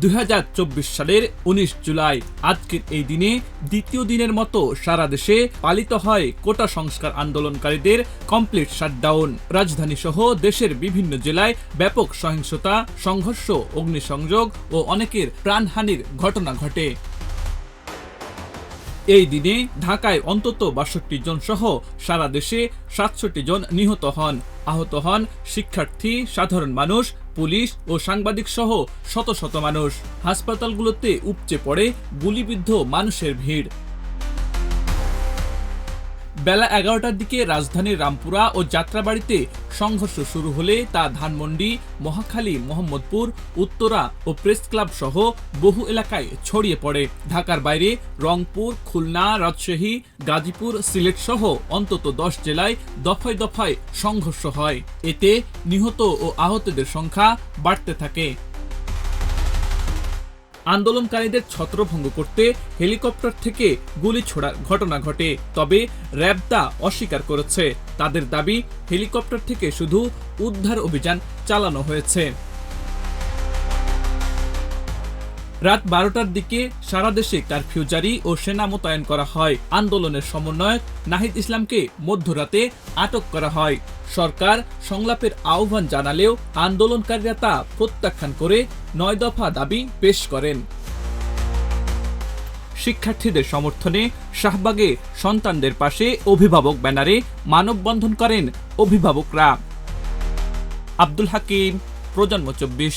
দুই হাজার চব্বিশ সালের উনিশ জুলাই। আজকের এই দিনে দ্বিতীয় দিনের মতো সারা দেশে পালিত হয় কোটা সংস্কার আন্দোলনকারীদের কমপ্লিট শাটডাউন রাজধানী সহ দেশের বিভিন্ন জেলায় ব্যাপক সহিংসতা, সংঘর্ষ, অগ্নিসংযোগ ও অনেকের প্রাণহানির ঘটনা ঘটে। এই দিনে ঢাকায় অন্তত বাষট্টি জন সহ সারা দেশে সাতষট্টি জন নিহত হন। আহত হন শিক্ষার্থী, সাধারণ মানুষ, পুলিশ ও সাংবাদিক সহ শত শত মানুষ। হাসপাতালগুলোতে উপচে পড়ে গুলিবিদ্ধ মানুষের ভিড়। বেলা এগারোটার দিকে রাজধানীর রামপুরা ও যাত্রাবাড়িতে সংঘর্ষ শুরু হলে তা ধানমন্ডি, মহাখালী, মোহাম্মদপুর, উত্তরা ও প্রেস ক্লাব সহ বহু এলাকায় ছড়িয়ে পড়ে। ঢাকার বাইরে রংপুর, খুলনা, রাজশাহী, গাজীপুর, সিলেট সহ অন্তত দশ জেলায় দফায় দফায় সংঘর্ষ হয়। এতে নিহত ও আহতদের সংখ্যা বাড়তে থাকে। আন্দোলনকারীদের ছত্রভঙ্গ করতে হেলিকপ্টার থেকে গুলি ছোড়ার ঘটনা ঘটে। তবে র্যাব তা অস্বীকার করেছে। তাদের দাবি, হেলিকপ্টার থেকে শুধু উদ্ধার অভিযান চালানো হয়েছে। রাত বারোটার দিকে সারা দেশে কারফিউ জারি ও সেনা মোতায়েন করা হয়। আন্দোলনের সমন্বয়ক নাহিদ ইসলামকে মধ্যরাতে আটক করা হয়। সরকার সংলাপের আহ্বান জানালেও আন্দোলনকারীরা তা প্রত্যাখ্যান করে নয় দফা দাবি পেশ করেন। শিক্ষার্থীদের সমর্থনে শাহবাগে সন্তানদের পাশে অভিভাবক ব্যানারে মানববন্ধন করেন অভিভাবকরা। আব্দুল হাকিম, প্রজন্ম চব্বিশ।